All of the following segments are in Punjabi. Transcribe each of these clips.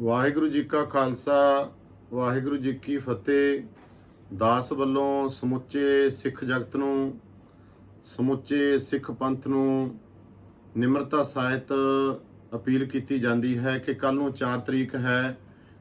ਵਾਹਿਗੁਰੂ ਜੀ ਕਾ ਖਾਲਸਾ, ਵਾਹਿਗੁਰੂ ਜੀ ਕੀ ਫਤਿਹ। ਦਾਸ ਵੱਲੋਂ ਸਮੁੱਚੇ ਸਿੱਖ ਜਗਤ ਨੂੰ, ਸਮੁੱਚੇ ਸਿੱਖ ਪੰਥ ਨੂੰ ਨਿਮਰਤਾ ਸਹਿਤ ਅਪੀਲ ਕੀਤੀ ਜਾਂਦੀ ਹੈ ਕਿ ਕੱਲ ਨੂੰ 4 ਤਰੀਕ ਹੈ।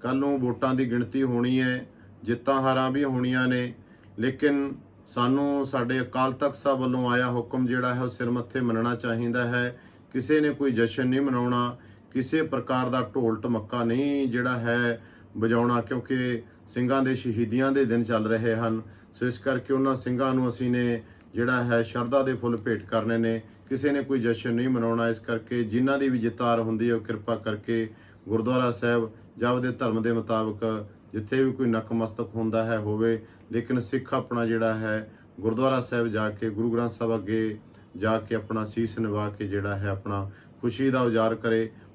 ਕੱਲ ਨੂੰ ਵੋਟਾਂ ਦੀ ਗਿਣਤੀ ਹੋਣੀ ਹੈ, ਜਿੱਤਾਂ ਹਾਰਾਂ ਵੀ ਹੋਣੀਆਂ ਨੇ। ਲੇਕਿਨ ਸਾਨੂੰ ਸਾਡੇ ਅਕਾਲ ਤਖਤ ਸਾਹਿਬ ਵੱਲੋਂ ਆਇਆ ਹੁਕਮ ਜਿਹੜਾ ਹੈ, ਉਹ ਸਿਰ ਮੱਥੇ ਮੰਨਣਾ ਚਾਹੀਦਾ ਹੈ। ਕਿਸੇ ਨੇ ਕੋਈ ਜਸ਼ਨ ਨਹੀਂ ਮਨਾਉਣਾ। ਕਿਸੇ ਪ੍ਰਕਾਰ ਦਾ ਢੋਲ ਢਮੱਕਾ ਨਹੀਂ ਜਿਹੜਾ ਹੈ ਵਜਾਉਣਾ, ਕਿਉਂਕਿ ਸਿੰਘਾਂ ਦੇ ਸ਼ਹੀਦੀਆਂ ਦੇ ਦਿਨ ਚੱਲ ਰਹੇ ਹਨ। ਸੋ ਇਸ ਕਰਕੇ ਉਹਨਾਂ ਸਿੰਘਾਂ ਨੂੰ ਅਸੀਂ ਨੇ ਜਿਹੜਾ ਹੈ ਸ਼ਰਧਾ ਦੇ ਫੁੱਲ ਭੇਟ ਕਰਨੇ ਨੇ। ਕਿਸੇ ਨੇ ਕੋਈ ਜਸ਼ਨ ਨਹੀਂ ਮਨਾਉਣਾ, ਇਸ ਕਰਕੇ ਜਿਨ੍ਹਾਂ ਦੀ ਵੀ ਜਿਤਾਰ ਹੁੰਦੀ ਹੈ, ਉਹ ਕਿਰਪਾ ਕਰਕੇ ਗੁਰਦੁਆਰਾ ਸਾਹਿਬ ਜਾਂ ਉਹਦੇ ਧਰਮ ਦੇ ਮੁਤਾਬਕ ਜਿੱਥੇ ਵੀ ਕੋਈ ਨਕਮਸਤਕ ਹੁੰਦਾ ਹੈ ਹੋਵੇ, ਲੇਕਿਨ ਸਿੱਖ ਆਪਣਾ ਜਿਹੜਾ ਹੈ ਗੁਰਦੁਆਰਾ ਸਾਹਿਬ ਜਾ ਕੇ, ਗੁਰੂ ਗ੍ਰੰਥ ਸਾਹਿਬ ਅੱਗੇ ਜਾ ਕੇ ਆਪਣਾ ਸੀਸ ਨਿਵਾ ਕੇ ਜਿਹੜਾ ਹੈ ਆਪਣਾ ਖੁਸ਼ੀ ਦਾ ਉਜਾਰ ਕਰੇ।